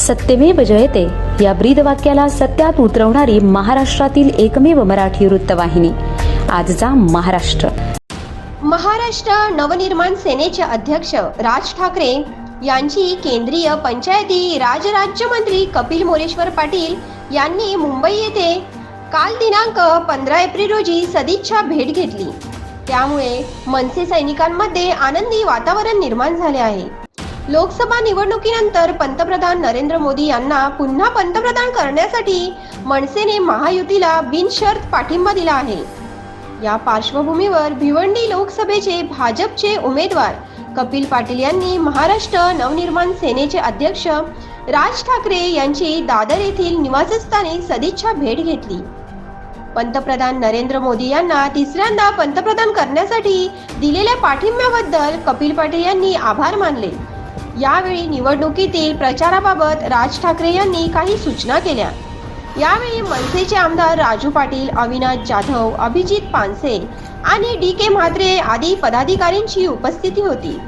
सत्यमेव जयते. या ब्रीद वाक्याला सत्यात उतरवणारी महाराष्ट्रातील एकमेव मराठी वृत्तवाहिनी. आजचा महाराष्ट्र. महाराष्ट्र नवनिर्माण सेनेचे अध्यक्ष राज ठाकरे यांची केंद्रीय पंचायती राज राज्यमंत्री कपिल मोरेश्वर पाटील यांनी मुंबई येथे काल दिनांक पंधरा एप्रिल रोजी सदिच्छा भेट घेतली. त्यामुळे मनसे सैनिकांमध्ये आनंदी वातावरण निर्माण झाले आहे. लोकसभा निवडणुकीनंतर पंतप्रधान नरेंद्र मोदी यांना पुन्हा पंतप्रधान करण्यासाठी मनसेने महायुतीला बिनशर्त पाठिंबा दिला आहे. या पार्श्वभूमीवर भिवंडी लोकसभेचे भाजपचे उमेदवार कपिल पाटील यांनी महाराष्ट्र नवनिर्माण सेनेचे अध्यक्ष राज ठाकरे यांची दादर येथील निवासस्थानी सदिच्छा भेट घेतली. पंतप्रधान नरेंद्र मोदी यांना तिसऱ्यांदा पंतप्रधान करण्यासाठी दिलेल्या पाठिंब्याबद्दल कपिल पाटील यांनी आभार मानले. यावेळी निवडणुकीतील प्रचाराबाबत राज ठाकरे यांनी काही सूचना केल्या. यावेळी मनसेचे आमदार राजू पाटील अविनाश जाधव अभिजित पानसे आणि डी के म्हात्रे आदी पदाधिकाऱ्यांची उपस्थिती होती.